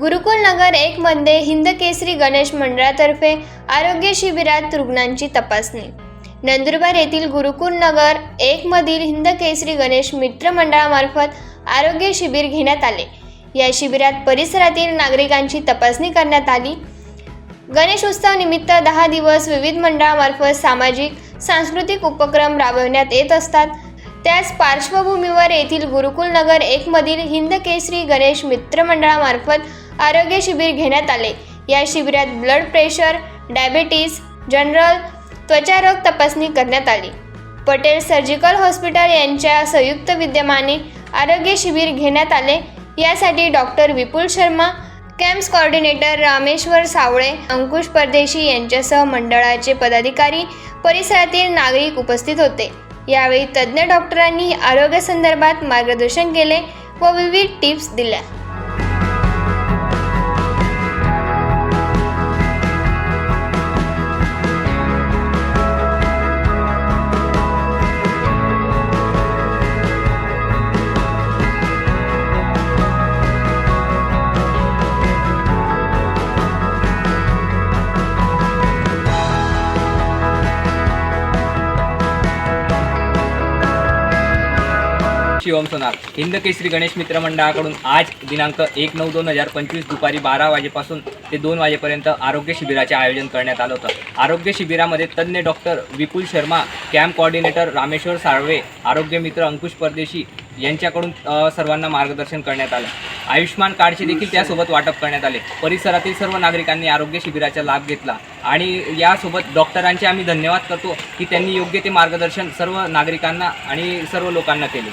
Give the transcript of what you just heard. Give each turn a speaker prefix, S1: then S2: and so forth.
S1: गुरुकुल नगर एकमध्ये हिंद केसरी गणेश मंडळातर्फे आरोग्य शिबिरात रुग्णांची तपासणी. नंदुरबार येथील गुरुकुल नगर एकमधील हिंद केसरी गणेश मित्र मंडळामार्फत आरोग्य शिबिर घेण्यात आले. या शिबिरात परिसरातील नागरिकांची तपासणी करण्यात आली. गणेशोत्सव निमित्त दहा दिवस विविध मंडळामार्फत सामाजिक सांस्कृतिक उपक्रम राबवण्यात येत असतात. त्याच पार्श्वभूमीवर येथील गुरुकुल नगर एक मधील हिंद केसरी गणेश मित्र मंडळामार्फत आरोग्य शिबिर घेण्यात आले. या शिबिरात ब्लड प्रेशर डायबेटीस जनरल त्वचारोग तपासणी करण्यात आली. पटेल सर्जिकल हॉस्पिटल यांच्या संयुक्त विद्यमाने आरोग्य शिबिर घेण्यात आले. यासाठी doctor Vipul Sharma camps coordinator Rameshwar Savale Ankush Pardeshi यांच्यासह मंडळाचे पदाधिकारी परिसरातील नागरिक उपस्थित होते. यावेळी तज्ज्ञ डॉक्टरांनी आरोग्यासंदर्भात मार्गदर्शन केले व विविध टिप्स दिल्या.
S2: शिवम सोनार. हिंद केसरी गणेश मित्र मंडळाकडून आज दिनांक एक नऊ दोन हजार पंचवीस दुपारी बारा वाजेपासून ते दोन वाजेपर्यंत आरोग्य शिबिराचे आयोजन करण्यात आलं होतं. आरोग्य शिबिरामध्ये तज्ज्ञ doctor Vipul Sharma camp coordinator Rameshwar Salve आरोग्य मित्र अंकुश परदेशी यांच्याकडून सर्वांना मार्गदर्शन करण्यात आलं. आयुष्यमान कार्डचे देखील त्यासोबत वाटप करण्यात आले. परिसरातील सर्व नागरिकांनी आरोग्य शिबिराचा लाभ घेतला. आणि यासोबत डॉक्टरांचे आम्ही धन्यवाद करतो की त्यांनी योग्य ते मार्गदर्शन सर्व नागरिकांना आणि सर्व लोकांना केले.